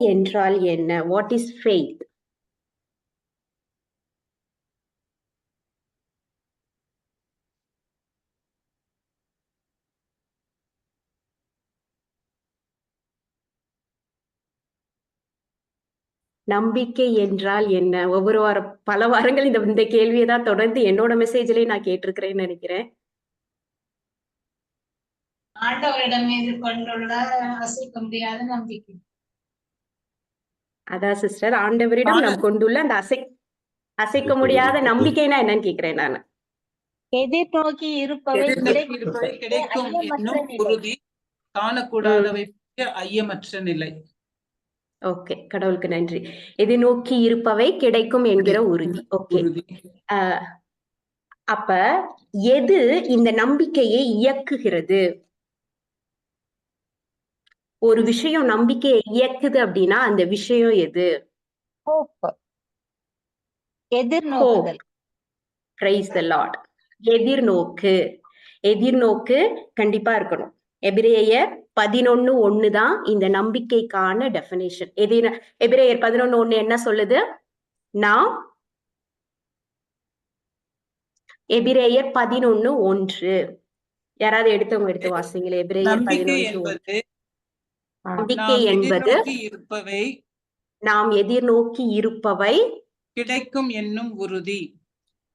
என்றால் என்ன? What is faith நம்பிக்கை என்றால் என்ன? ஒவ்வொரு வாரம் பல வாரங்கள் இந்த இந்த கேள்வியை தான் தொடர்ந்து என்னோட மெசேஜ்லயே நான் கேட்டிருக்கிறேன்னு நினைக்கிறேன். ஆண்டவரிடம் மீது கொண்டுள்ள அசைக்க முடியாத நம்பிக்கை. அதான் சிஸ்டர் ஆண்டவரிடம் நாம் கொண்டுள்ள அந்த அசை அசைக்க முடியாத நம்பிக்கைனா என்னன்னு கேக்குறேன் நான். எதிர்நோக்கி இருப்பவை கிடைக்கும். என்னும். உறுதி காணக்கூடாதவை ஐயமற்ற நிலை. ஓகே கடவுளுக்கு நன்றி. எதிர்நோக்கி இருப்பவை கிடைக்கும் என்கிற உறுதி. ஓகே. உறுதி. அப்ப எது இந்த நம்பிக்கையை இயக்குகிறது? ஒரு விஷயம் நம்பிக்கையை இயக்குது அப்படின்னா அந்த விஷயம் எது. எதிர்நோக்குதல். Praise the Lord எதிர்நோக்கு. எதிர்நோக்கு கண்டிப்பா இருக்கணும். எபிரேயர் பதினொன்னு ஒண்ணுதான் இந்த நம்பிக்கைக்கான டெபினேஷன் எதிர் எபிரேயர் பதினொன்னு ஒண்ணு என்ன சொல்லுது? நாம் எபிரேயர் பதினொன்னு ஒன்று. யாராவது எடுத்தவங்க எடுத்து வாசிங்களே எபிரேயர் பதினொன்று நம்பிக்கை நாம் என்பது இருப்பவை நாம் எதிர்நோக்கி இருப்பவை கிடைக்கும் என்னும் உறுதி.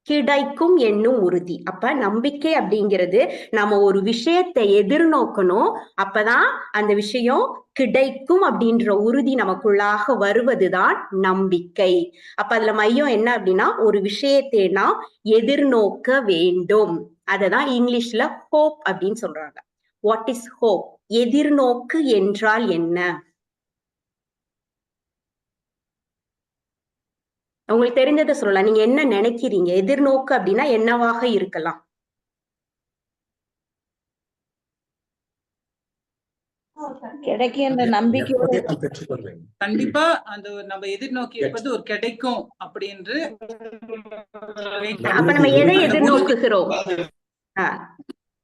கிடைக்கும் என்னும் உறுதி. அப்ப நம்பிக்கை அப்படிங்கிறது நம்ம ஒரு விஷயத்தை எதிர்நோக்கணும் அப்பதான் அந்த விஷயம் கிடைக்கும் அப்படின்ற உறுதி நமக்குள்ளாக வருவதுதான் நம்பிக்கை. அப்ப அதுல மையம் என்ன அப்படின்னா ஒரு விஷயத்தை நாம் எதிர்நோக்க வேண்டும். அததான் இங்கிலீஷ்ல ஹோப் அப்படின்னு சொல்றாங்க. வாட் இஸ் ஹோப் எதிர்நோக்கு என்றால் என்ன? உங்களுக்கு தெரிஞ்சதை சொல்லலாம். நீங்க என்ன நினைக்கிறீங்க? எதிர்நோக்கு அப்படின்னா என்னவாக இருக்கலாம்? கண்டிப்பா. அந்த நம்ம எதிர்நோக்கி இருப்பது ஒரு கிடைக்கும் அப்படின்னு அப்ப நம்ம எதை எதிர்நோக்குகிறோம்? ஆஹ்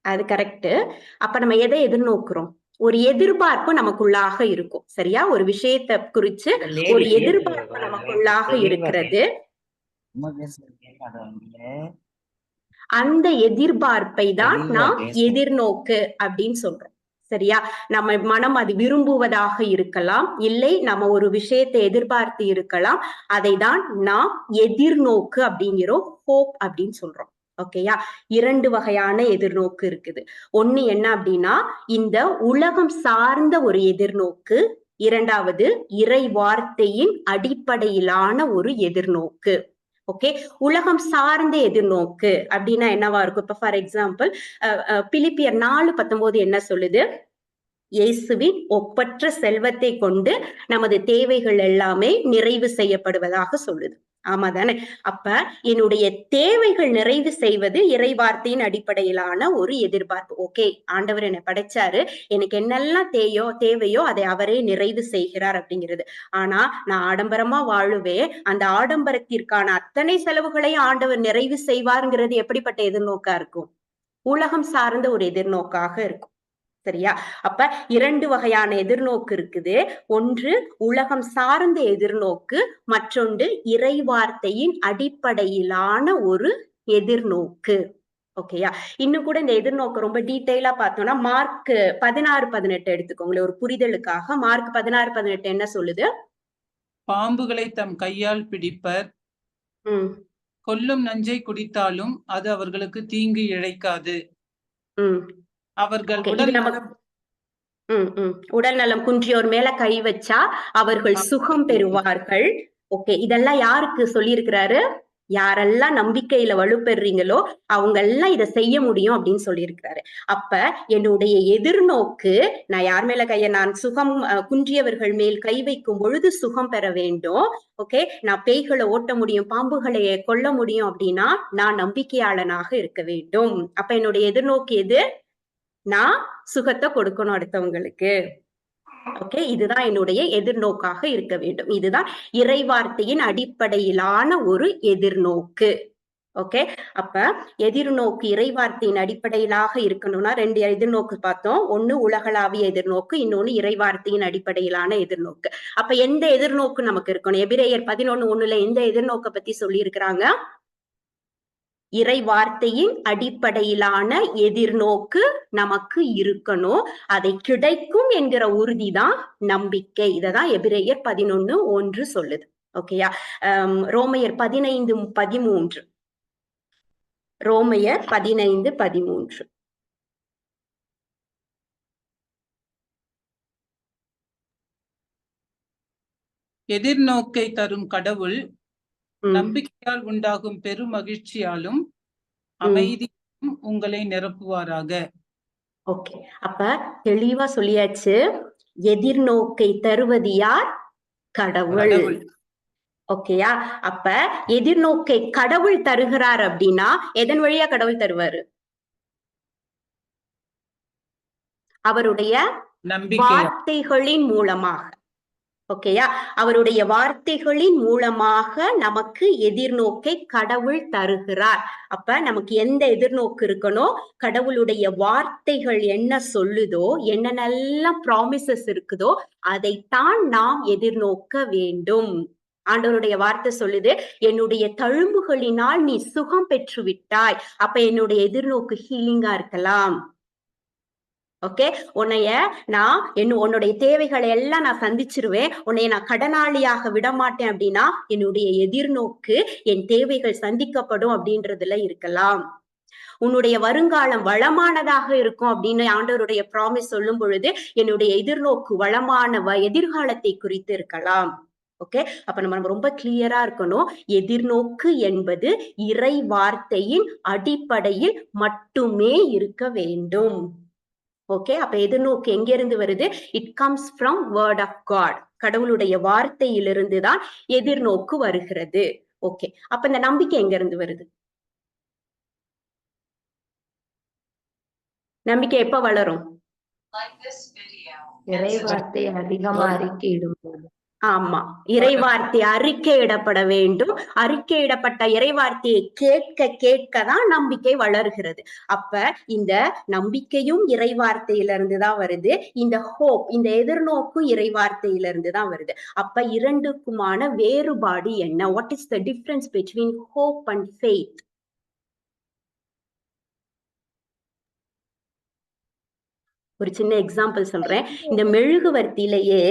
அது கரெக்ட் அப்ப நம்ம எதை எதிர்நோக்குறோம்? ஒரு எதிர்பார்ப்பு நமக்குள்ளாக இருக்கும். சரியா? ஒரு விஷயத்தை குறிச்சு ஒரு எதிர்பார்ப்பு நமக்குள்ளாக இருக்கிறது. அந்த எதிர்பார்ப்பை தான் நாம் எதிர்நோக்கு அப்படின்னு சொல்றோம். சரியா? நம்ம மனம் அது விரும்புவதாக இருக்கலாம். இல்லை நம்ம ஒரு விஷயத்தை எதிர்பார்த்து இருக்கலாம். அதை தான் நாம் எதிர்நோக்கு அப்படிங்கிறோம். ஹோப் அப்படின்னு சொல்றோம். ஓகேயா இரண்டு வகையான எதிர்நோக்கு இருக்குது. ஒண்ணு என்ன அப்படின்னா இந்த உலகம் சார்ந்த ஒரு எதிர்நோக்கு இரண்டாவது இறை வார்த்தையின் அடிப்படையிலான ஒரு எதிர்நோக்கு. ஓகே உலகம் சார்ந்த எதிர்நோக்கு அப்படின்னா என்னவா இருக்கும்? இப்ப ஃபார் எக்ஸாம்பிள் பிலிப்பியர் நாலு பத்தொன்பது என்ன சொல்லுது? இயேசுவின் ஒப்பற்ற செல்வத்தை கொண்டு நமது தேவைகள் எல்லாமே நிறைவு செய்யப்படுவதாக சொல்லுது. ஆமா தானே அப்ப என்னுடைய தேவைகள் நிறைவு செய்வது இறைவார்த்தையின் அடிப்படையிலான ஒரு எதிர்பார்ப்பு. ஓகே ஆண்டவர் என்னை படைச்சாரு எனக்கு என்னெல்லாம் தேயோ தேவையோ அதை அவரே நிறைவு செய்கிறார் அப்படிங்கிறது. ஆனா நான் ஆடம்பரமா வாழுவே அந்த ஆடம்பரத்திற்கான அத்தனை செலவுகளையும் ஆண்டவர் நிறைவு செய்வாருங்கிறது எப்படிப்பட்ட எதிர்நோக்கா இருக்கும்? உலகம் சார்ந்த ஒரு எதிர்நோக்காக இருக்கும். சரியா? அப்ப இரண்டு வகையான எதிர்நோக்கு இருக்குது. ஒன்று உலகம் சார்ந்த எதிர்நோக்கு. மற்றொன்று இறை வார்த்தையின் அடிப்படையிலான ஒரு எதிர்நோக்கு. ஓகேயா? இன்னும் கூட இந்த எதிர்நோக்கு ரொம்ப டீட்டெயிலா பார்த்தோம்னா மார்க் பதினாறு பதினெட்டு எடுத்துக்கோங்களேன். ஒரு புரிதலுக்காக மார்க் பதினாறு பதினெட்டு என்ன சொல்லுது? பாம்புகளை தம் கையால் பிடிப்பர். உம் கொல்லும் நஞ்சை குடித்தாலும் அது அவர்களுக்கு தீங்கு இழைக்காது. உம் அவர்கள் உடல் நலம் உம் உம் உடல் நலம் குன்றியோர் மேல கை வச்சா அவர்கள் சுகம் பெறுவார்கள். ஓகே இதெல்லாம் யாருக்கு சொல்லியிருக்கிறாரு? யாரெல்லாம் நம்பிக்கையில வலுப்பெறீங்களோ அவங்க எல்லாம் இதை செய்ய முடியும் அப்படின்னு சொல்லியிருக்கிறாரு. அப்ப என்னுடைய எதிர்நோக்கு நான் யார் மேல கைய நான் சுகம் குன்றியவர்கள் மேல் கை வைக்கும் பொழுது சுகம் பெற வேண்டும். ஓகே நான் பேய்களை ஓட்ட முடியும் பாம்புகளை கொல்ல முடியும் அப்படின்னா நான் நம்பிக்கையாளனாக இருக்க வேண்டும். அப்ப என்னுடைய எதிர்நோக்கு எது? நான் சுகத்தை கொடுக்கணும் அடுத்தவங்களுக்கு. ஓகே இதுதான் என்னுடைய எதிர்நோக்காக இருக்க வேண்டும். இதுதான் இறைவார்த்தையின் அடிப்படையிலான ஒரு எதிர்நோக்கு. ஓகே அப்ப எதிர்நோக்கு இறைவார்த்தையின் அடிப்படையிலாக இருக்கணும்னா ரெண்டு எதிர்நோக்கு பார்த்தோம். ஒண்ணு உலகளாவிய எதிர்நோக்கு இன்னொன்னு இறைவார்த்தையின் அடிப்படையிலான எதிர்நோக்கு. அப்ப எந்த எதிர்நோக்கு நமக்கு இருக்கணும்? எபிரேயர் பதினொன்னு ஒண்ணுல எந்த எதிர்நோக்க பத்தி சொல்லி இருக்கிறாங்க இறை வார்த்தையின் அடிப்படையிலான எதிர்நோக்கு நமக்கு இருக்கணும். அதை கிடைக்கும் என்கிற உறுதிதான் நம்பிக்கை. இததான் எபிரேயர் பதினொன்னு ஒன்று சொல்லுது. ஓகேயா ரோமையர் பதினைந்து பதிமூன்று. ரோமையர் பதினைந்து பதிமூன்று. எதிர்நோக்கை தரும் கடவுள் நம்பிக்கையால் உண்டாகும் பெரும் மகிழ்ச்சியாலும் அமைதியும் உங்களை நிரப்புவாராக. ஓகே. அப்ப தெளிவா சொல்லியாச்சு. எதிர்நோக்கை தருவது யார்? கடவுள். ஓகேயா அப்ப எதிர்நோக்கை கடவுள் தருகிறார் அப்படின்னா எதன் வழியா கடவுள் தருவாரு? அவருடைய வார்த்தைகளின் மூலமாக. ஓகேயா அவருடைய வார்த்தைகளின் மூலமாக நமக்கு எதிர்நோக்கை கடவுள் தருகிறார். அப்ப நமக்கு எந்த எதிர்நோக்கு இருக்கணும் கடவுளுடைய வார்த்தைகள் என்ன சொல்லுதோ என்னென்னலாம் ப்ராமிசஸ் இருக்குதோ அதைத்தான் நாம் எதிர்நோக்க வேண்டும். ஆண்டவருடைய வார்த்தை சொல்லுது என்னுடைய தழும்புகளினால் நீ சுகம் பெற்று விட்டாய் அப்ப என்னுடைய எதிர்நோக்கு ஹீலிங்கா இருக்கலாம். ஓகே உன்னைய நான் என்ன உன்னுடைய தேவைகளை எல்லாம் நான் சந்திச்சிருவேன். உன்னைய நான் கடனாளியாக விட மாட்டேன் அப்படின்னா என்னுடைய எதிர்நோக்கு என் தேவைகள் சந்திக்கப்படும் அப்படின்றதுல இருக்கலாம். உன்னுடைய வருங்காலம் வளமானதாக இருக்கும் அப்படின்னு ஆண்டவருடைய ப்ராமிஸ் சொல்லும் பொழுது என்னுடைய எதிர்நோக்கு வளமான வ- எதிர்காலத்தை குறித்து இருக்கலாம். ஓகே அப்ப நம்ம ரொம்ப கிளியரா இருக்கணும். எதிர்நோக்கு என்பது இறை வார்த்தையின் அடிப்படையில் மட்டுமே இருக்க வேண்டும். ஓகே அப்ப எதிர்நோக்கு எங்க இருந்து வருது? It comes from word of God கடவுளுடைய வார்த்தையிலிருந்து தான் எதிர்நோக்கு வருகிறது. ஓகே அப்ப இந்த நம்பிக்கை எங்க இருந்து வருது? நம்பிக்கை எப்ப வளரும்? இறைவார்த்தை அதிகமா அறிக்கையிடும் போது ஆமா. இறைவார்த்தை அறிக்கையிடப்பட வேண்டும். அறிக்கையிடப்பட்ட இறைவார்த்தையை கேட்க கேட்க தான் நம்பிக்கை வளர்கிறது. அப்ப இந்த நம்பிக்கையும் இறைவார்த்தையிலிருந்து தான் வருது. இந்த ஹோப் இந்த எதிர்நோக்கும் இறைவார்த்தையிலிருந்து தான் வருது. அப்ப இரண்டுக்குமான வேறுபாடு என்ன? What is the difference between hope and faith ஒரு சின்ன எக்ஸாம்பிள் சொல்றேன். இந்த மெழுகுவர்த்தியிலேயே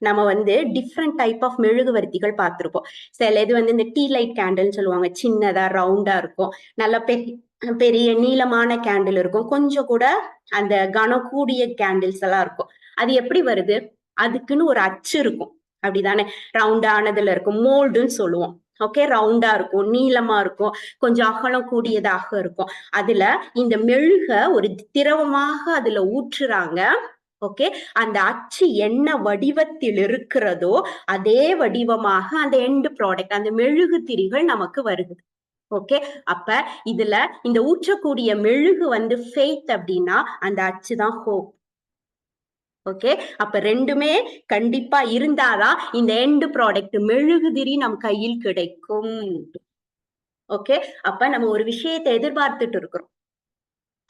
நம்ம வந்து டிஃப்ரெண்ட் டைப் ஆஃப் மெழுகுவர்த்திகள் பார்த்துருப்போம். சில இது வந்து இந்த டீ லைட் கேண்டில்னு சொல்லுவாங்க. சின்னதா ரவுண்டா இருக்கும். நல்ல பெரிய பெரிய நீளமான கேண்டில் இருக்கும். கொஞ்சம் கூட அந்த கனம் கூடிய கேண்டில்ஸ் எல்லாம் இருக்கும். அது எப்படி வருது? அதுக்குன்னு ஒரு அச்சு இருக்கும். அப்படிதானே? ரவுண்டானதுல இருக்கும். மோல்டுன்னு சொல்லுவோம். ஓகே ரவுண்டா இருக்கும். நீளமா இருக்கும். கொஞ்சம் அகலம் கூடியதாக இருக்கும். அதுல இந்த மெழுக ஒரு திரவமாக அதுல ஊற்றுறாங்க. ஓகே அந்த அச்சு என்ன வடிவத்தில் இருக்கிறதோ அதே வடிவமாக அந்த எண்டு ப்ராடக்ட் அந்த மெழுகு திரிகள் நமக்கு வருகுது ஓகே அப்ப இதுல இந்த ஊற்றக்கூடிய மெழுகு வந்து ஃபெய்த் அப்படின்னா அந்த அச்சு தான் ஹோப் ஓகே அப்ப ரெண்டுமே கண்டிப்பா இருந்தாதான் இந்த எண்டு ப்ராடக்ட் மெழுகுதிரி நம் கையில் கிடைக்கும். ஓகே அப்ப நம்ம ஒரு விஷயத்தை எதிர்பார்த்துட்டு இருக்கிறோம்.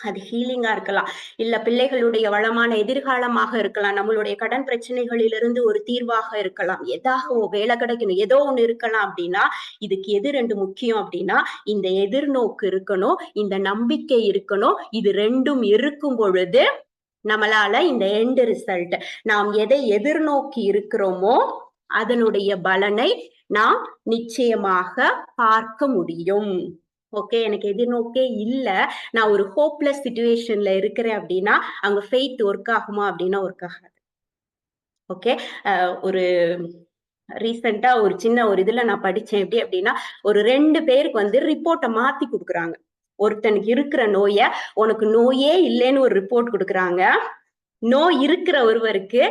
அது ஹீலிங்கா இருக்கலாம். இல்ல பிள்ளைகளுடைய வளமான எதிர்காலமாக இருக்கலாம். நம்மளுடைய கடன் பிரச்சனைகளிலிருந்து ஒரு தீர்வாக இருக்கலாம். எதாகவோ வேலை கிடைக்கணும். ஏதோ ஒண்ணு இருக்கலாம் அப்படின்னா இதுக்கு எது ரெண்டு முக்கியம் அப்படின்னா இந்த எதிர்நோக்கு இருக்கணும். இந்த நம்பிக்கை இருக்கணும். இது ரெண்டும் இருக்கும் பொழுது நம்மளால இந்த எண்டு ரிசல்ட் நாம் எதை எதிர்நோக்கி இருக்கிறோமோ அதனுடைய பலனை நாம் நிச்சயமாக பார்க்க முடியும். ஓகே எனக்கு எதிர்நோக்கே இல்லை. நான் ஒரு ஹோப்லெஸ் சுச்சுவேஷன்ல இருக்கிறேன் அப்படின்னா அங்க ஃபெய்த் ஒர்க் ஆகுமா அப்படின்னா ஒர்க் ஆகாது. ஓகே ஒரு ரீசெண்டா ஒரு சின்ன ஒரு இதுல நான் படிச்சேன் எப்படி அப்படின்னா ஒரு ரெண்டு பேருக்கு வந்து ரிப்போர்ட்டை மாத்தி கொடுக்குறாங்க. ஒருத்தனுக்கு இருக்கிற நோய உனக்கு நோயே இல்லைன்னு ஒரு ரிப்போர்ட் கொடுக்குறாங்க. நோய் இருக்கிற ஒருவருக்கு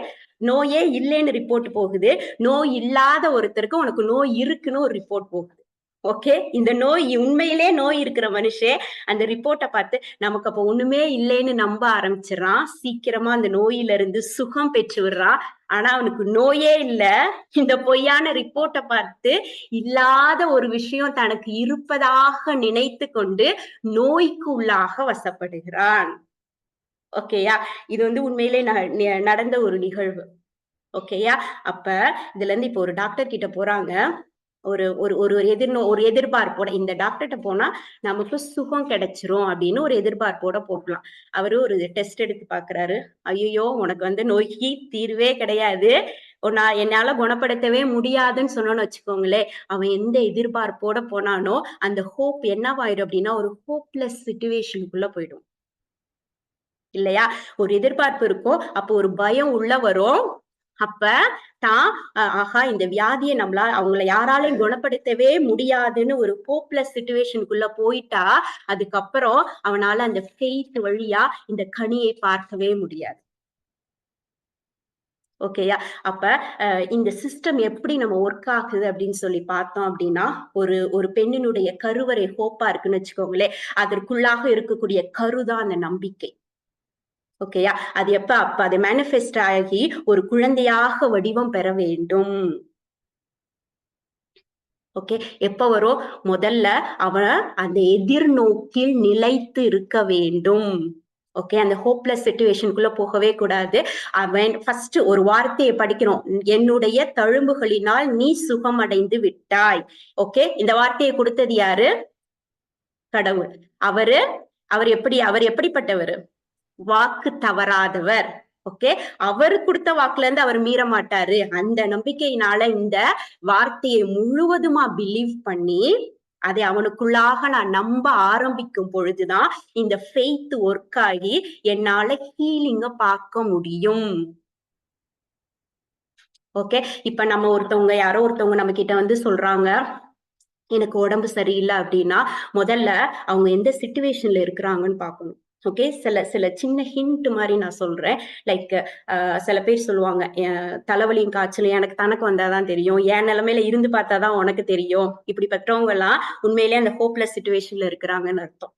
நோயே இல்லைன்னு ரிப்போர்ட் போகுது. நோய் இல்லாத ஒருத்தருக்கு உனக்கு நோய் இருக்குன்னு ஒரு ரிப்போர்ட் போகுது. ஓகே இந்த நோய் உண்மையிலே நோய் இருக்கிற மனுஷன் அந்த ரிப்போர்ட்டை பார்த்து நமக்கு அப்போ ஒண்ணுமே இல்லைன்னு நம்ப ஆரம்பிச்சிடறான். சீக்கிரமா அந்த நோயில இருந்து சுகம் பெற்று விடுறான். ஆனா அவனுக்கு நோயே இல்ல. இந்த பொய்யான ரிப்போர்ட்டை பார்த்து இல்லாத ஒரு விஷயம் தனக்கு இருப்பதாக நினைத்து கொண்டு நோய்க்கு உள்ளாக வசப்படுகிறான். ஓகேயா இது வந்து உண்மையிலே ந- நடந்த ஒரு நிகழ்வு. ஓகேயா அப்ப இதுல இருந்து இப்ப ஒரு டாக்டர் கிட்ட போறாங்க. ஒரு ஒரு ஒரு எதிர் எதிர்நோ ஒரு எதிர்பார்ப்போட இந்த டாக்டர்கிட்ட போனா நமக்கு சுகம் கிடைச்சிரும் அப்படின்னு ஒரு எதிர்பார்ப்போட போகலாம் அவரு ஒரு டெஸ்ட் எடுத்து பாக்குறாரு. ஐயோ உனக்கு வந்து நோய்க்கு தீர்வே கிடையாது. நான் என்னால குணப்படுத்தவே முடியாதுன்னு சொன்னோன்னு வச்சுக்கோங்களேன். அவன் எந்த எதிர்பார்ப்போட போனானோ அந்த ஹோப் என்னவாயிடும் அப்படின்னா ஒரு ஹோப்லெஸ் சுச்சுவேஷனுக்குள்ள போயிடும். இல்லையா? ஒரு எதிர்பார்ப்பு இருக்கும். அப்போ ஒரு பயம் உள்ள வரும். அப்ப தான் ஆஹா இந்த வியாதியை நம்மளால அவங்கள யாராலையும் குணப்படுத்தவே முடியாதுன்னு ஒரு ஹோப்லெஸ் சுச்சுவேஷனுக்குள்ள போயிட்டா அதுக்கப்புறம் அவனால அந்த ஃபெய்த் வழியா இந்த கனியை பார்க்கவே முடியாது. ஓகேயா அப்ப அஹ், இந்த சிஸ்டம் எப்படி நம்ம ஒர்க் ஆகுது அப்படின்னு சொல்லி பார்த்தோம் அப்படின்னா ஒரு ஒரு பெண்ணினுடைய கருவறை ஹோப்பா இருக்குன்னு வச்சுக்கோங்களேன். அதற்குள்ளாக இருக்கக்கூடிய கருதான் அந்த நம்பிக்கை. ஓகேயா அது எப்ப? அப்ப அது மேனிஃபெஸ்ட் ஆகி ஒரு குழந்தையாக வடிவம் பெற வேண்டும். ஓகே எப்ப வரும்? முதல்ல அவன் அந்த எதிர்நோக்கில் நிலைத்து இருக்க வேண்டும். ஓகே அந்த ஹோப்லெஸ் சுச்சுவேஷனுக்குள்ள போகவே கூடாது. அவன் ஃபர்ஸ்ட் ஒரு வார்த்தையை படிக்கிறோம் என்னுடைய தழும்புகளினால் நீ சுகமடைந்து விட்டாய். ஓகே இந்த வார்த்தையை கொடுத்தது யாரு? கடவுள். அவரு அவர் எப்படி அவர் எப்படிப்பட்டவர்? வாக்கு தவறாதவர். ஓகே அவர் கொடுத்த வாக்குல இருந்து அவர் மீற மாட்டாரு. அந்த நம்பிக்கையினால இந்த வார்த்தையை முழுவதுமா பிலீவ் பண்ணி அதை அவனுக்குள்ளாக நான் நம்ப ஆரம்பிக்கும் பொழுதுதான் இந்த ஃபெய்த் ஒர்க் ஆகி என்னால ஹீலிங்க பார்க்க முடியும். ஓகே இப்ப நம்ம ஒருத்தவங்க யாரோ ஒருத்தவங்க நம்ம கிட்ட வந்து சொல்றாங்க எனக்கு உடம்பு சரியில்லை அப்படின்னா முதல்ல அவங்க எந்த சுச்சுவேஷன்ல இருக்கிறாங்கன்னு பார்க்கணும். ஓகே சில சில சின்ன ஹிண்ட் மாதிரி நான் சொல்றேன். லைக் சில பேர் சொல்லுவாங்க தலைவலியும் காய்ச்சலும் எனக்கு தனக்கு வந்தாதான் தெரியும். என் நிலைமையில இருந்து பார்த்தாதான் உனக்கு தெரியும். இப்படிப்பட்டவங்க எல்லாம் உண்மையிலேயே அந்த ஹோப்லெஸ் சுச்சுவேஷன்ல இருக்கிறாங்கன்னு அர்த்தம்.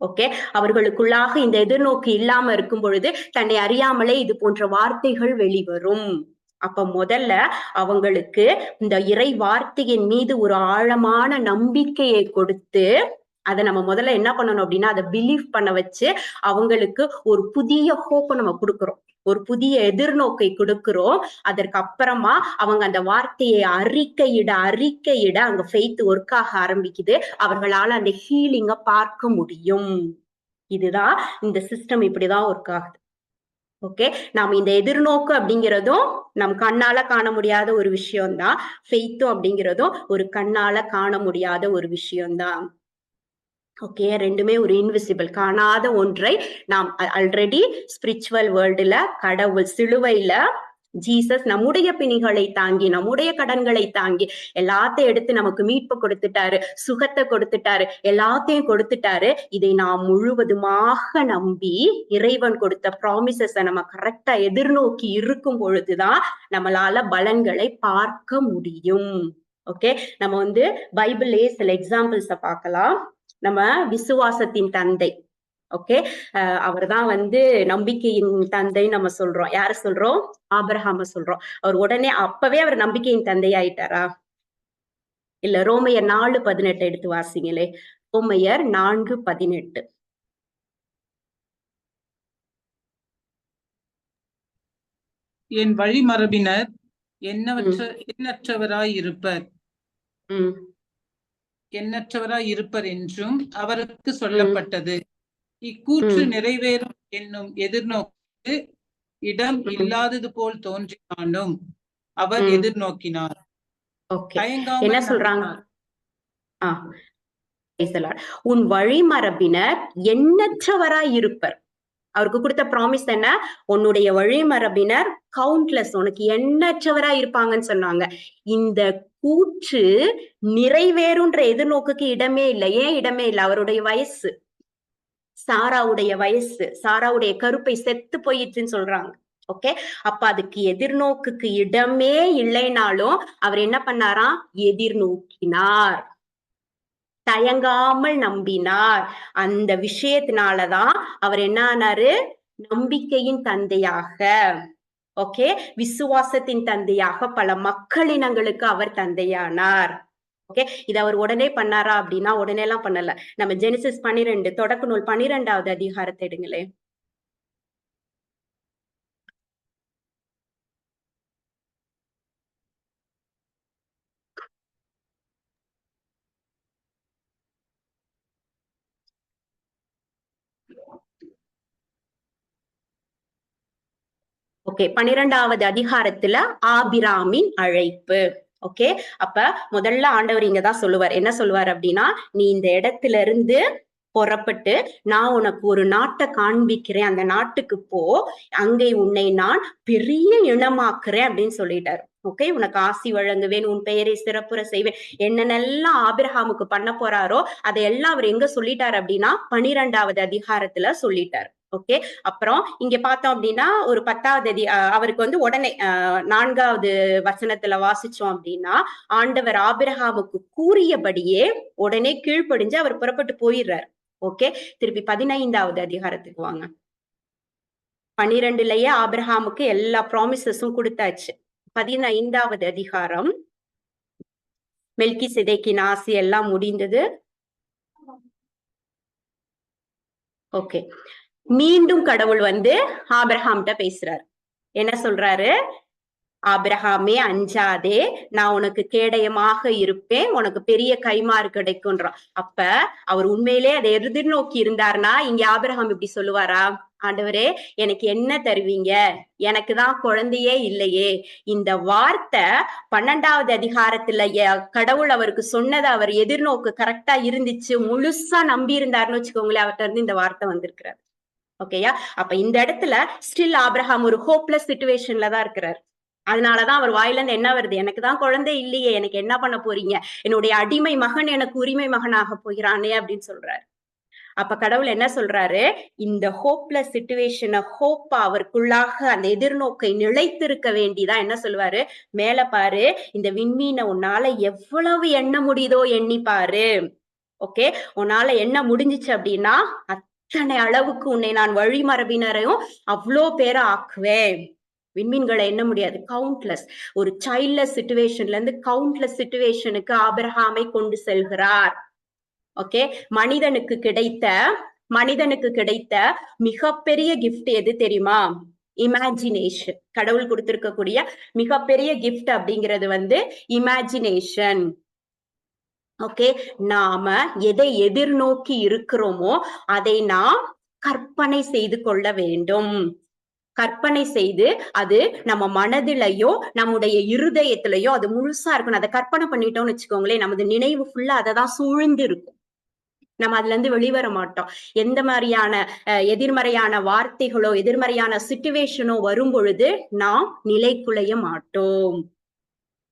ஓகே அவர்களுக்குள்ளாக இந்த எதிர்நோக்கு இல்லாம இருக்கும் பொழுது தன்னை அறியாமலே இது போன்ற வார்த்தைகள் வெளிவரும். அப்ப முதல்ல அவங்களுக்கு இந்த இறை வார்த்தையின் மீது ஒரு ஆழமான நம்பிக்கையை கொடுத்து அதை நம்ம முதல்ல என்ன பண்ணணும் அப்படின்னா அதை பிலீவ் பண்ண வச்சு அவங்களுக்கு ஒரு புதிய ஹோப்பை நம்ம கொடுக்குறோம். ஒரு புதிய எதிர்நோக்கை கொடுக்கிறோம். அதற்கு அப்புறமா அவங்க அந்த வார்த்தையை அறிக்கையிட அறிக்கையிட அங்க ஃபெய்த் ஒர்க் ஆக ஆரம்பிக்குது. அவர்களால அந்த ஹீலிங்க பார்க்க முடியும். இதுதான் இந்த சிஸ்டம் இப்படிதான் ஒர்க் ஆகுது. ஓகே நாம் இந்த எதிர்நோக்கு அப்படிங்கிறதும் நம் கண்ணால காண முடியாத ஒரு விஷயம்தான். ஃபெய்த்தும் அப்படிங்கிறதும் ஒரு கண்ணால காண முடியாத ஒரு விஷயம்தான். ஓகே ரெண்டுமே ஒரு இன்விசிபிள் காணாத ஒன்றை நாம் ஆல்ரெடி ஸ்பிரிச்சுவல் வேர்ல்டுல கடவுள் சிலுவையில ஜீசஸ் நம்முடைய பிணிகளை தாங்கி நம்முடைய கடன்களை தாங்கி எல்லாத்தையும் எடுத்து நமக்கு மீட்பு கொடுத்துட்டாரு சுகத்தை கொடுத்துட்டாரு எல்லாத்தையும் கொடுத்துட்டாரு. இதை நாம் முழுவதுமாக நம்பி இறைவன் கொடுத்த ப்ராமிசஸ நம்ம கரெக்டா எதிர்நோக்கி இருக்கும் பொழுதுதான் நம்மளால பலன்களை பார்க்க முடியும். ஓகே நம்ம வந்து பைபிள்லயே சில எக்ஸாம்பிள்ஸ பார்க்கலாம். நம்ம விசுவாசத்தின் தந்தை. ஓகே அவர் தான் வந்து நம்பிக்கையின் தந்தை நம்ம சொல்றோம். யார சொல்றோம்? ஆபிரஹாம சொல்றோம். அவர் உடனே அப்பவே அவர் நம்பிக்கையின் தந்தை ஆயிட்டாரா இல்ல ரோமையர் நாலு பதினெட்டு எடுத்து வாசிங்களே. ரோமையர் நான்கு பதினெட்டு. என் வழிமரபினர் எண்ணவற்ற எண்ணற்றவராய் இருப்பர் உம் எண்ணற்றவராய் இருப்பர் என்றும் அவருக்கு சொல்லப்பட்டது இக்கூற்று. நிறைவேறும் என்னும் எதிர்நோக்கு இடம். இல்லாதது போல் தோன்றினாலும் அவர். எதிர்நோக்கினார் என்ன சொல்றாங்க? உன் வழிமரபினர் எண்ணற்றவராய் இருப்பர் அவருக்கு கொடுத்த ப்ராமிஸ் என்ன? உன்னுடைய வழிமரபினர் கவுண்ட்லெஸ் உனக்கு எண்ணற்றவரா இருப்பாங்கன்னு சொன்னாங்க. இந்த கூற்று நிறைவேறுன்ற எதிர்நோக்குக்கு இடமே இல்லை. ஏன் இடமே இல்லை? அவருடைய வயசு. சாராவுடைய வயசு. சாராவுடைய கருப்பை செத்து போயிடுச்சுன்னு சொல்றாங்க. ஓகே அப்ப அதுக்கு எதிர்நோக்குக்கு இடமே இல்லைனாலும் அவர் என்ன பண்ணாராம்? எதிர்நோக்கினார். தயங்காமல் நம்பினார். அந்த விஷயத்தினாலதான் அவர் என்ன ஆனாரு? நம்பிக்கையின் தந்தையாக. ஓகே? விசுவாசத்தின் தந்தையாக பல மக்களினங்களுக்கு அவர் தந்தையானார். ஓகே? இது அவர் உடனே பண்ணாரா அப்படின்னா உடனே எல்லாம் பண்ணல. நம்ம ஜெனிசிஸ் பன்னிரெண்டு தொடக்க நூல் பன்னிரெண்டாவது அதிகாரத்தை எடுங்களேன். ஓகே பன்னிரெண்டாவது அதிகாரத்துல ஆபிராமின் அழைப்பு. ஓகே அப்ப முதல்ல ஆண்டவர் இங்கதான் சொல்லுவார். என்ன சொல்லுவார் அப்படின்னா நீ இந்த இடத்துல இருந்து புறப்பட்டு நான் உனக்கு ஒரு நாட்டை காண்பிக்கிறேன். அந்த நாட்டுக்கு போ. அங்கே உன்னை நான் பெரிய இனமாக்குறேன் அப்படின்னு சொல்லிட்டாரு. ஓகே உனக்கு ஆசி வழங்குவேன் உன் பெயரை சிறப்புற செய்வேன். என்னென்னலாம் ஆபிரஹாமுக்கு பண்ண போறாரோ அதையெல்லாம் அவர் எங்க சொல்லிட்டார் அப்படின்னா பனிரெண்டாவது அதிகாரத்துல சொல்லிட்டார். ஓகே அப்புறம் இங்க பார்த்தோம் அப்படின்னா ஒரு பத்தாவது அதி அஹ் அவருக்கு வந்து உடனே நான்காவது வசனத்துல வாசிச்சோம் அப்படின்னா ஆண்டவர் ஆபிரஹாமுக்கு கூறியபடியே உடனே கீழ்ப்படிஞ்சு அவர் புறப்பட்டு போயிடுறாரு. ஓகே திருப்பி பதினைந்தாவது அதிகாரத்துக்கு வாங்க. பனிரெண்டுலயே ஆபிரஹாமுக்கு எல்லா ப்ராமிசஸும் கொடுத்தாச்சு. பதினைந்தாவது அதிகாரம். மெல்கி சிதைக்கின் ஆசி எல்லாம் முடிந்தது. ஓகே மீண்டும் கடவுள் வந்து ஆபிரஹாம்கிட்ட பேசுறாரு. என்ன சொல்றாரு? ஆபிரஹாமே அஞ்சாதே நான் உனக்கு கேடயமாக இருப்பேன் உனக்கு பெரிய கைமாறு கிடைக்கும்ன்றான். அப்ப அவர் உண்மையிலே அதை எதிர்நோக்கி இருந்தாருன்னா இங்க ஆபிரஹாம் இப்படி சொல்லுவாரா? ஆண்டவரே எனக்கு என்ன தருவீங்க? எனக்கு தான் குழந்தையே இல்லையே. இந்த வார்த்தை பன்னெண்டாவது அதிகாரத்துல கடவுள் அவருக்கு சொன்னதை அவர் எதிர்நோக்கு கரெக்டா இருந்துச்சு முழுசா நம்பி இருந்தாருன்னு வச்சுக்கோங்களேன் அவர்ட்ட இருந்து இந்த வார்த்தை வந்திருக்கிறார். ஓகேயா அப்ப இந்த இடத்துல ஸ்டில் ஆப்ரஹாம் ஒரு ஹோப்லெஸ் சுச்சுவேஷன்ல தான் இருக்கிறார். அதனாலதான் அவர் வாயிலிருந்து என்ன வருது? எனக்கு தான் குழந்தை இல்லையே எனக்கு என்ன பண்ண போறீங்க? என்னுடைய அடிமை மகன் எனக்கு உரிமை மகனாக போகிறானே அப்படின்னு சொல்றாரு. அப்ப கடவுள் என்ன சொல்றாரு? இந்த ஹோப்லெஸ் சுச்சுவேஷனை ஹோப்பா அவருக்குள்ளாக அந்த எதிர்நோக்கை நிலைத்திருக்க வேண்டிதான் என்ன சொல்லுவாரு? மேல பாரு இந்த விண்மீனை உன்னால எவ்வளவு எண்ண முடியுதோ எண்ணி பாரு. ஓகே உன்னால என்ன முடிஞ்சிச்சு அப்படின்னா அத்தனை அளவுக்கு உன்னை நான் வழிமரபினரையும் அவ்வளோ பேரை ஆக்குவேன். விண்மீன்களை எண்ண முடியாது. கவுண்ட்லெஸ் ஒரு சைல்ட்லெஸ் சுச்சுவேஷன்ல இருந்து கவுண்ட்லெஸ் சுச்சுவேஷனுக்கு ஆபிரஹாமை கொண்டு செல்கிறார். ஓகே மனிதனுக்கு கிடைத்த மனிதனுக்கு கிடைத்த மிகப்பெரிய கிஃப்ட் எது தெரியுமா? இமேஜினேஷன் கடவுள் கொடுத்திருக்கக்கூடிய மிகப்பெரிய கிஃப்ட் அப்படிங்கிறது வந்து இமேஜினேஷன் ஓகே நாம எதை எதிர்நோக்கி இருக்கிறோமோ அதை நாம் கற்பனை செய்து கொள்ள வேண்டும். கற்பனை செய்து அது நம்ம மனதிலையோ நம்முடைய இருதயத்திலையோ அது முழுசா இருக்கணும். அதை கற்பனை பண்ணிட்டோம்னு வச்சுக்கோங்களேன் நமது நினைவு ஃபுல்லா அதை தான் சூழ்ந்து இருக்கும் நம்ம அதுல இருந்து வெளிவர மாட்டோம். எந்த மாதிரியான எதிர்மறையான வார்த்தைகளோ எதிர்மறையான சுச்சுவேஷனோ வரும் பொழுது நாம் நிலைக்குலைய மாட்டோம்.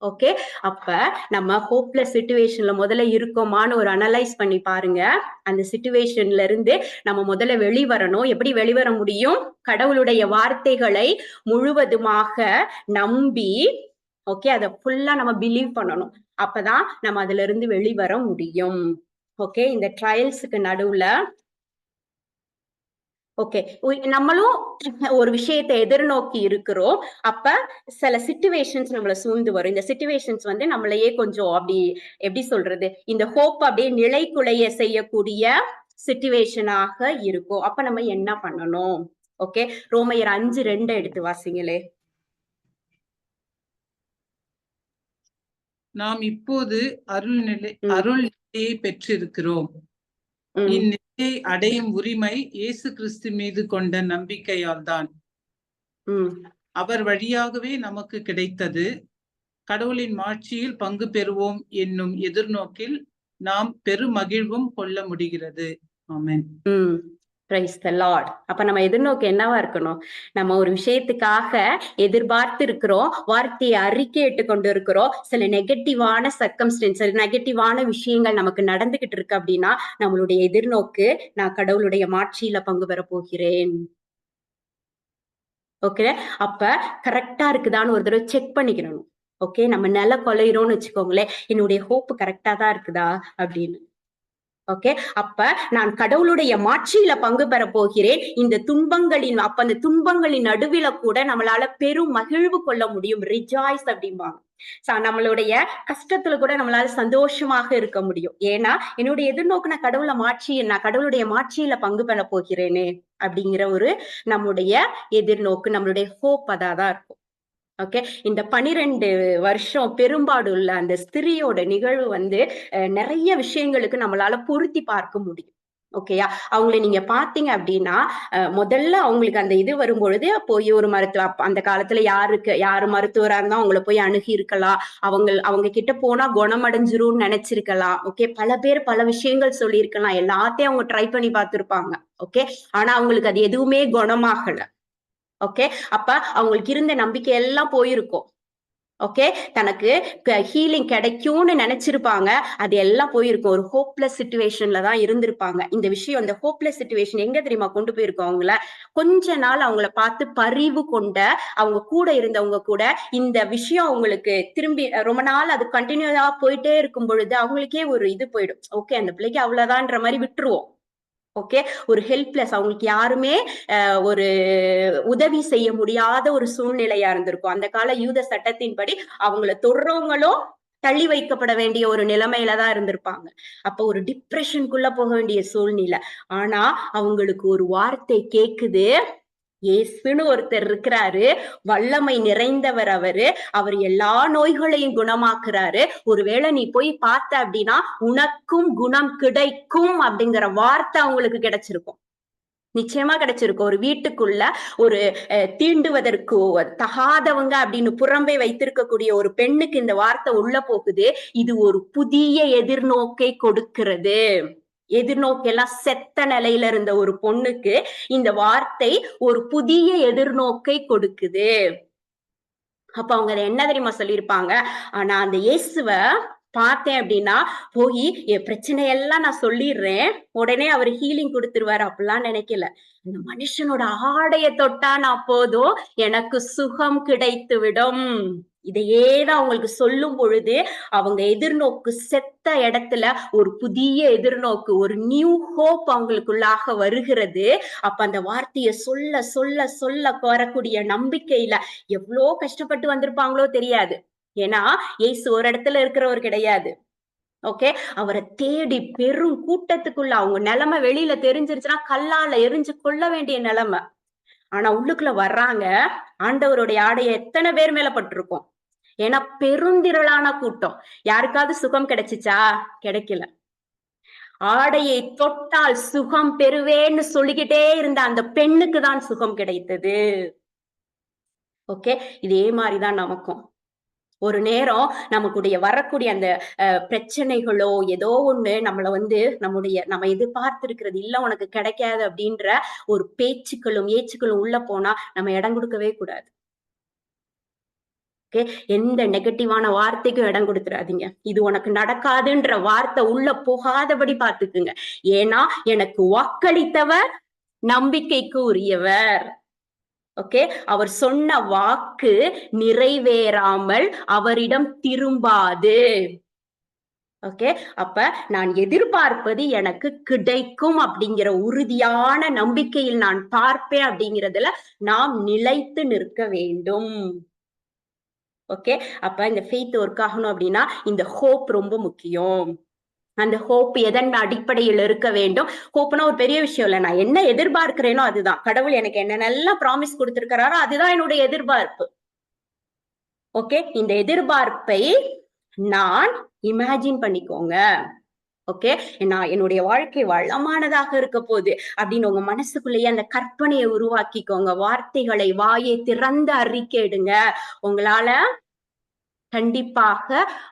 ஓகே அப்ப நம்ம ஹோப்லெஸ் சுச்சுவேஷன்ல முதல்ல இருக்கோமான்னு ஒரு அனலைஸ் பண்ணி பாருங்க. அந்த சுச்சுவேஷன்ல இருந்து நம்ம முதல்ல வெளிவரணும். எப்படி வெளிவர முடியும்? கடவுளுடைய வார்த்தைகளை முழுவதுமாக நம்பி ஓகே அதை ஃபுல்லா நம்ம பிலீவ் பண்ணணும். அப்பதான் நம்ம அதுல இருந்து வெளிவர முடியும். ஓகே இந்த ட்ரையல்ஸுக்கு நடுவுல ஓகே நம்மளும் ஒரு விஷயத்தை எதிர்நோக்கி இருக்கிறோம். அப்ப சில சிச்சுவேஷன்ஸ் நம்மள சூழ்ந்து வரும். இந்த சிச்சுவேஷன்ஸ் வந்து நம்மளையே கொஞ்சம் அப்படி எப்படி சொல்றது? இந்த ஹோப் அப்படியே நிலைக்குலைய செய்யக்கூடிய சிச்சுவேஷனாக இருக்கும். அப்ப நம்ம என்ன பண்ணணும்? ஓகே ரோமையர் அஞ்சு ரெண்டு எடுத்து வாசிங்களே. நாம் இப்போது அருள் நிலை. அருள் நிலையை பெற்றிருக்கிறோம். அடையும் உரிமை இயேசு கிறிஸ்து மீது கொண்ட நம்பிக்கையால் தான். அவர் வழியாகவே நமக்கு கிடைத்தது. கடவுளின் மாட்சியில் பங்கு பெறுவோம் என்னும் எதிர்நோக்கில் நாம் பெருமகிழ்வும் கொள்ள முடிகிறது. ஆமென். பிரைஸ் த லார்ட் அப்ப நம்ம எதிர்நோக்கு என்னவா இருக்கணும்? நம்ம ஒரு விஷயத்துக்காக எதிர்பார்த்து இருக்கிறோம் வார்த்தையை அறிக்கையிட்டு கொண்டு இருக்கிறோம் சில நெகட்டிவான சர்க்கம்ஸ்டன்ஸ் நெகட்டிவான விஷயங்கள் நமக்கு நடந்துகிட்டு இருக்கு அப்படின்னா நம்மளுடைய எதிர்நோக்கு நான் கடவுளுடைய மாட்சியில பங்கு பெற போகிறேன். ஓகே அப்ப கரெக்டா இருக்குதான்னு ஒரு தடவை செக் பண்ணிக்கணும். ஓகே நம்ம நில கொலையிறோம்னு வச்சுக்கோங்களேன் என்னுடைய ஹோப் கரெக்டா தான் இருக்குதா? அப்படின்னு. ஓகே அப்ப நான் கடவுளுடைய மாட்சியில பங்கு பெற போகிறேன். இந்த துன்பங்களின் அப்ப அந்த துன்பங்களின் நடுவில கூட நம்மளால பெரும் மகிழ்வு கொள்ள முடியும். ரிஜாய்ஸ் அப்படிம்பாங்க. நம்மளுடைய கஷ்டத்துல கூட நம்மளால சந்தோஷமாக இருக்க முடியும். ஏன்னா என்னுடைய எதிர்நோக்கு நான் கடவுள மாட்சி நான் கடவுளுடைய மாட்சியில பங்கு பெற போகிறேனே அப்படிங்கிற ஒரு நம்முடைய எதிர்நோக்கு நம்மளுடைய ஹோப் அதாதான் இருக்கும். ஓகே இந்த பனிரெண்டு வருஷம் பெரும்பாடு உள்ள அந்த ஸ்திரியோட நிகழ்வு வந்து நிறைய விஷயங்களுக்கு நம்மளால பொருத்தி பார்க்க முடியும். ஓகேயா அவங்களை நீங்க பாத்தீங்க அப்படின்னா முதல்ல அவங்களுக்கு அந்த இது வரும்பொழுது போய் ஒரு மருத்துவ அந்த காலத்துல யாருக்கு யாரு மருத்துவரா இருந்தா அவங்கள போய் அணுகி இருக்கலாம். அவங்க அவங்க கிட்ட போனா குணமடைஞ்சிரும்னு நினைச்சிருக்கலாம். ஓகே பல பேர் பல விஷயங்கள் சொல்லியிருக்கலாம். எல்லாத்தையும் அவங்க ட்ரை பண்ணி பார்த்திருப்பாங்க. ஓகே ஆனா அவங்களுக்கு அது எதுவுமே குணமாகல. ஓகே அப்ப அவங்களுக்கு இருந்த நம்பிக்கை எல்லாம் போயிருக்கும். ஓகே தனக்கு ஹீலிங் கிடைக்கும்னு நினைச்சிருப்பாங்க. அது எல்லாம் போயிருக்கும். ஒரு ஹோப்லெஸ் சுச்சுவேஷன்ல தான் இருந்திருப்பாங்க. இந்த விஷயம் அந்த ஹோப்லெஸ் சுச்சுவேஷன் எங்க தெரியுமா கொண்டு போயிருக்கோம் அவங்கள? கொஞ்ச நாள் அவங்கள பார்த்து பரிவு கொண்ட அவங்க கூட இருந்தவங்க கூட இந்த விஷயம் அவங்களுக்கு திரும்பி ரொம்ப நாள் அது கண்டினியூவா போயிட்டே இருக்கும் பொழுது அவங்களுக்கே ஒரு இது போயிடும். ஓகே அந்த பிள்ளைக்கு அவ்வளவுதான்ற மாதிரி விட்டுருவோம். ஓகே ஒரு ஹெல்ப்லெஸ் அவங்களுக்கு யாருமே ஒரு உதவி செய்ய முடியாத ஒரு சூழ்நிலையா இருந்திருக்கும். அந்த கால யூத சட்டத்தின்படி அவங்கள தொடுறவங்களும் தள்ளி வைக்கப்பட வேண்டிய ஒரு நிலைமையில தான் இருந்திருப்பாங்க. அப்ப ஒரு டிப்ரெஷனுக்குள்ள போக வேண்டிய சூழ்நிலை. ஆனா அவங்களுக்கு ஒரு வார்த்தை கேக்குது. இயேசுன்னு ஒருத்தர் இருக்கிறாரு. வல்லமை நிறைந்தவர் அவரு. அவர் எல்லா நோய்களையும் குணமாக்குறாரு. ஒருவேளை நீ போய் பார்த்த அப்படின்னா உனக்கும் குணம் கிடைக்கும் அப்படிங்கிற வார்த்தை அவங்களுக்கு கிடைச்சிருக்கும். நிச்சயமா கிடைச்சிருக்கும். ஒரு வீட்டுக்குள்ள ஒரு அஹ், தீண்டுவதற்கு தகாதவங்க அப்படின்னு புறம்பே வைத்திருக்கக்கூடிய ஒரு பெண்ணுக்கு இந்த வார்த்தை உள்ள போகுது. இது ஒரு புதிய எதிர்நோக்கை கொடுக்கிறது. எதிர்நோக்கெல்லாம் செத்த நிலையில இருந்த ஒரு பொண்ணுக்கு இந்த வார்த்தை ஒரு புதிய எதிர்நோக்கை கொடுக்குது. அப்ப அவங்க அதை என்ன தெரியுமா சொல்லியிருப்பாங்க? ஆனா அந்த இயேசுவ பார்த்தேன் அப்படின்னா போய் என் பிரச்சனையெல்லாம் நான் சொல்லிடுறேன். உடனே அவர் ஹீலிங் கொடுத்துருவாரு. அப்படிலாம் நினைக்கல. அந்த மனுஷனோட ஆடைய தொட்டா நான் போதும். எனக்கு சுகம் கிடைத்து விடும் இதையே தான் அவங்களுக்கு சொல்லும் பொழுது அவங்க எதிர்நோக்கு செத்த இடத்துல ஒரு புதிய எதிர்நோக்கு ஒரு நியூ ஹோப் அவங்களுக்குள்ளாக வருகிறது. அப்ப அந்த வார்த்தையை சொல்ல சொல்ல சொல்ல கோரக்கூடிய நம்பிக்கையில எவ்வளோ கஷ்டப்பட்டு வந்திருப்பாங்களோ தெரியாது. ஏன்னா இயேசு ஒரு இடத்துல இருக்கிறவர் கிடையாது. ஓகே? அவரை தேடி பெரும் கூட்டத்துக்குள்ள அவங்க நிலைமை வெளியில தெரிஞ்சிருச்சுன்னா கல்லால எரிஞ்சு கொள்ள வேண்டிய நிலைமை. ஆனா உள்ளுக்குள்ள வர்றாங்க. ஆண்டவருடைய ஆடைய எத்தனை பேர் மேல பட்டிருக்கோம்? ஏன்னா பெருந்திரளான கூட்டம். யாருக்காவது சுகம் கிடைச்சிச்சா? கிடைக்கல. ஆடையை தொட்டால் சுகம் பெறுவேன்னு சொல்லிக்கிட்டே இருந்த அந்த பெண்ணுக்கு தான் சுகம் கிடைத்தது. ஓகே? இதே மாதிரிதான் நமக்கும். ஒரு நேரம் நமக்குடைய வரக்கூடிய அந்த அஹ், பிரச்சனைகளோ ஏதோ ஒண்ணு நம்மள வந்து நம்முடைய நம்ம எதிர்பார்த்திருக்கிறது இல்ல உனக்கு கிடைக்காது அப்படின்ற ஒரு பேச்சுக்களும் ஏச்சுக்களும் உள்ள போனா நம்ம இடம் கொடுக்கவே கூடாது. ஓகே? எந்த நெகட்டிவான வார்த்தைக்கும் இடம் கொடுத்துடாதீங்க இது உனக்கு நடக்காதுன்ற வார்த்தை உள்ள போகாதபடி பார்த்துக்குங்க. ஏன்னா எனக்கு வாக்களித்தவர் நம்பிக்கைக்கு உரியவர். ஓகே அவர் சொன்ன வாக்கு நிறைவேறாமல் அவரிடம் திரும்பாது. ஓகே அப்ப நான் எதிர்பார்ப்பது எனக்கு கிடைக்கும் அப்படிங்கிற உறுதியான நம்பிக்கையில் நான் பார்ப்பேன் அப்படிங்கிறதுல நாம் நிலைத்து நிற்க வேண்டும். ஓகே அப்ப இந்த ஃபெய்த் ஒர்க் ஆகணும் அப்படின்னா இந்த ஹோப் ரொம்ப முக்கியம். அந்த ஹோப் எதன் அடிப்படையில் இருக்க வேண்டும்? ஹோப்னா ஒரு பெரிய விஷயம் இல்லை. நான் என்ன எதிர்பார்க்கிறேனோ அதுதான். கடவுள் எனக்கு என்னென்னலாம் ப்ராமிஸ் கொடுத்திருக்கிறாரோ அதுதான் என்னுடைய எதிர்பார்ப்பு. ஓகே இந்த எதிர்பார்ப்பை நான் இமேஜின் பண்ணிக்கோங்க. ஓகே நான் என்னுடைய வாழ்க்கை வளமானதாக இருக்க போகுது அப்படின்னு உங்க மனசுக்குள்ளேயே அந்த கற்பனையை உருவாக்கிக்கோங்க. வார்த்தைகளை வாயை திறந்து அறிக்கையிடுங்க. உங்களால கண்டிப்பாக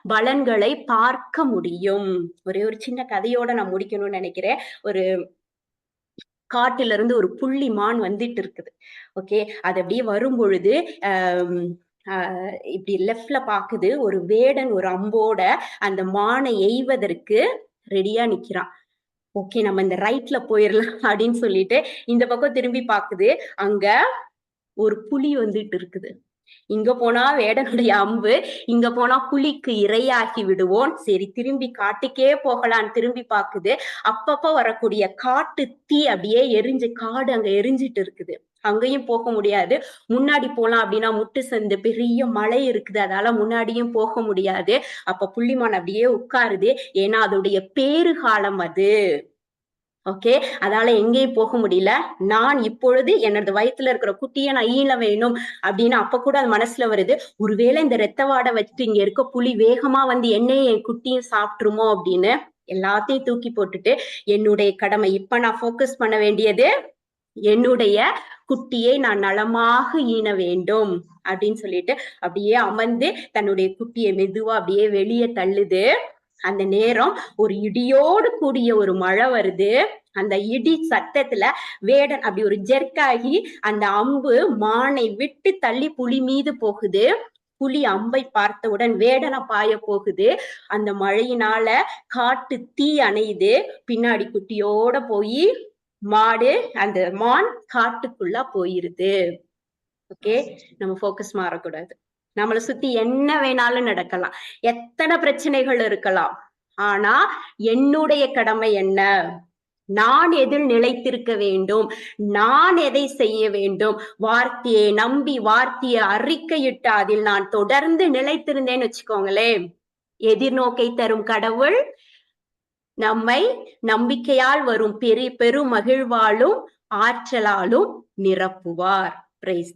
பலன்களை பார்க்க முடியும். ஒரே ஒரு சின்ன கதையோட நான் முடிக்கணும்னு நினைக்கிறேன். ஒரு காட்டுல இருந்து ஒரு புள்ளி மான் வந்துட்டு இருக்குது ஓகே? அது அப்படியே வரும் பொழுது ஆஹ் இப்படி லெஃப்ட்ல பாக்குது. ஒரு வேடன் ஒரு அம்போட அந்த மானை எய்வதற்கு ரெடியா நிக்கிறான். ஓகே நம்ம இந்த ரைட்ல போயிடலாம் அப்படின்னு சொல்லிட்டு இந்த பக்கம் திரும்பி பாக்குது. அங்க ஒரு புலி வந்துட்டு இருக்குது இங்க போனா வேடனுடைய அம்பு இங்க போனா புலிக்கு இரையாகி விடுவோம். சரி திரும்பி காட்டுக்கே போகலான்னு திரும்பி பாக்குது. அப்பப்ப வரக்கூடிய காட்டு தீ அப்படியே எரிஞ்சு காடு அங்க எரிஞ்சிட்டு இருக்குது. அங்கேயும் போக முடியாது. முன்னாடி போலாம் அப்படின்னா முட்டு சந்து பெரிய மலை இருக்குது. அதால முன்னாடியும் போக முடியாது. அப்ப புள்ளிமான் அப்படியே உட்காருது. ஏன்னா அதோடைய பேரு காலம் அது. ஓகே அதால எங்கேயும் போக முடியல. நான் இப்பொழுது எனது வயிற்றுல இருக்கிற குட்டியை நான் ஈழ வேணும் அப்படின்னு அப்ப கூட அது மனசுல வருது. ஒருவேளை இந்த ரத்த வாடை வச்சுட்டு இங்க இருக்க புலி வேகமா வந்து என்னையும் என் குட்டியும் சாப்பிட்டுருமோ அப்படின்னு எல்லாத்தையும் தூக்கி போட்டுட்டு என்னுடைய கடமை. இப்ப நான் ஃபோக்கஸ் பண்ண வேண்டியது என்னுடைய குட்டியை நான் நலமாக ஈன வேண்டும் அப்படின்னு சொல்லிட்டு அப்படியே அமர்ந்து தன்னுடைய குட்டியை மெதுவா அப்படியே வெளியே தள்ளுது. அந்த நேரம் ஒரு இடியோடு கூடிய ஒரு மழை வருது. அந்த இடி சத்தத்துல வேடன் அப்படி ஒரு ஜெர்க்காகி அந்த அம்பு மானை விட்டு தள்ளி புலி மீது போகுது. புலி அம்பை பார்த்தவுடன் வேடனை பாய போகுது. அந்த மழையினால காட்டு தீ அணையுது. பின்னாடி குட்டியோட போய் மாடு அந்த மான் காட்டுக்குள்ள போயிருது. ஓகே நம்ம ஃபோக்கஸ் மாறக்கூடாது. நம்மளை சுத்தி என்ன வேணாலும் நடக்கலாம். எத்தனை பிரச்சனைகள் இருக்கலாம். ஆனா என்னுடைய கடமை என்ன? நான் எதில் நிலைத்திருக்க வேண்டும்? நான் எதை செய்ய வேண்டும்? வார்த்தையை நம்பி வார்த்தையை அறிக்கையிட்டு அதில் நான் தொடர்ந்து நிலைத்திருந்தேன்னு வச்சுக்கோங்களேன். எதிர்நோக்கை தரும் கடவுள் நம்மை நம்பிக்கையால் வரும் பெரு பெரும் மகிழ்வாலும் ஆற்றலாலும் நிரப்புவார். பிரைஸ்